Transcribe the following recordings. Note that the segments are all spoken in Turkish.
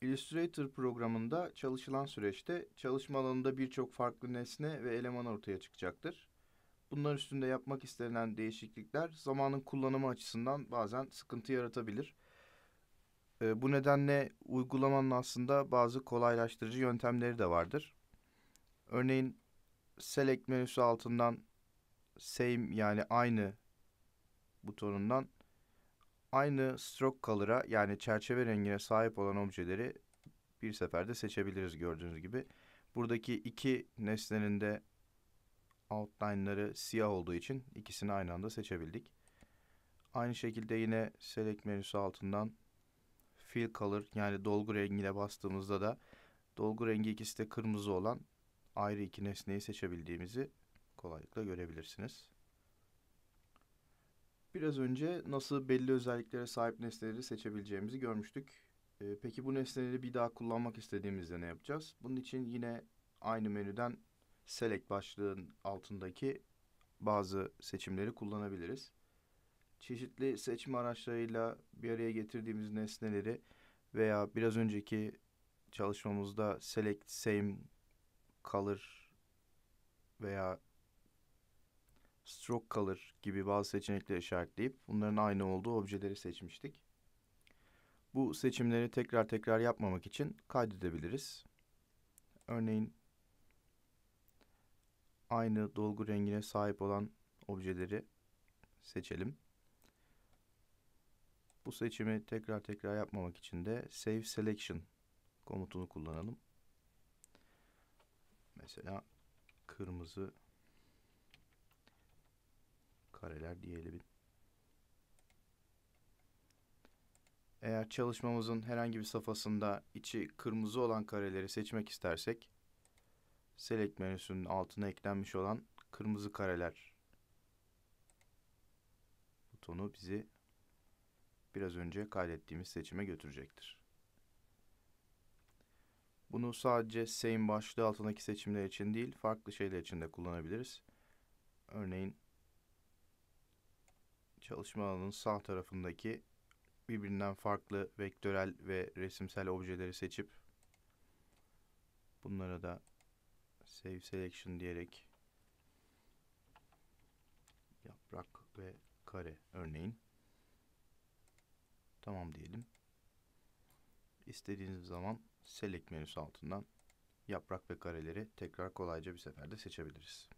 Illustrator programında çalışılan süreçte çalışma alanında birçok farklı nesne ve eleman ortaya çıkacaktır. Bunlar üstünde yapmak istenilen değişiklikler zamanın kullanımı açısından bazen sıkıntı yaratabilir. Ee, bu nedenle uygulamanın aslında bazı kolaylaştırıcı yöntemleri de vardır. Örneğin Select menüsü altından Same yani aynı butonundan aynı stroke color'a yani çerçeve rengine sahip olan objeleri bir seferde seçebiliriz gördüğünüz gibi. Buradaki iki nesnenin de outline'ları siyah olduğu için ikisini aynı anda seçebildik. Aynı şekilde yine select menüsü altından fill color yani dolgu rengine bastığımızda da dolgu rengi ikisi de kırmızı olan ayrı iki nesneyi seçebildiğimizi kolaylıkla görebilirsiniz. Biraz önce nasıl belli özelliklere sahip nesneleri seçebileceğimizi görmüştük. Ee, peki bu nesneleri bir daha kullanmak istediğimizde ne yapacağız? Bunun için yine aynı menüden Select başlığın altındaki bazı seçimleri kullanabiliriz. Çeşitli seçim araçlarıyla bir araya getirdiğimiz nesneleri veya biraz önceki çalışmamızda Select Same Color veya Stroke Color gibi bazı seçenekleri işaretleyip bunların aynı olduğu objeleri seçmiştik. Bu seçimleri tekrar tekrar yapmamak için kaydedebiliriz. Örneğin aynı dolgu rengine sahip olan objeleri seçelim. Bu seçimi tekrar tekrar yapmamak için de Save Selection komutunu kullanalım. Mesela kırmızı kareler diyelim. Eğer çalışmamızın herhangi bir safhasında içi kırmızı olan kareleri seçmek istersek Select menüsünün altına eklenmiş olan kırmızı kareler butonu bizi biraz önce kaydettiğimiz seçime götürecektir. Bunu sadece same başlığı altındaki seçimler için değil, farklı şeyler için de kullanabiliriz. Örneğin çalışma alanının sağ tarafındaki birbirinden farklı vektörel ve resimsel objeleri seçip bunlara da Save Selection diyerek yaprak ve kare örneğin tamam diyelim. İstediğiniz zaman Select menüsü altından yaprak ve kareleri tekrar kolayca bir seferde seçebiliriz.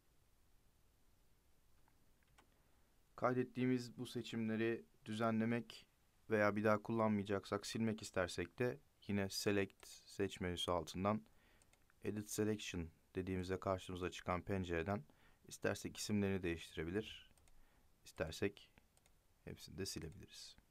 Kaydettiğimiz bu seçimleri düzenlemek veya bir daha kullanmayacaksak silmek istersek de yine Select seç menüsü altından Edit Selection dediğimizde karşımıza çıkan pencereden istersek isimlerini değiştirebilir, istersek hepsini de silebiliriz.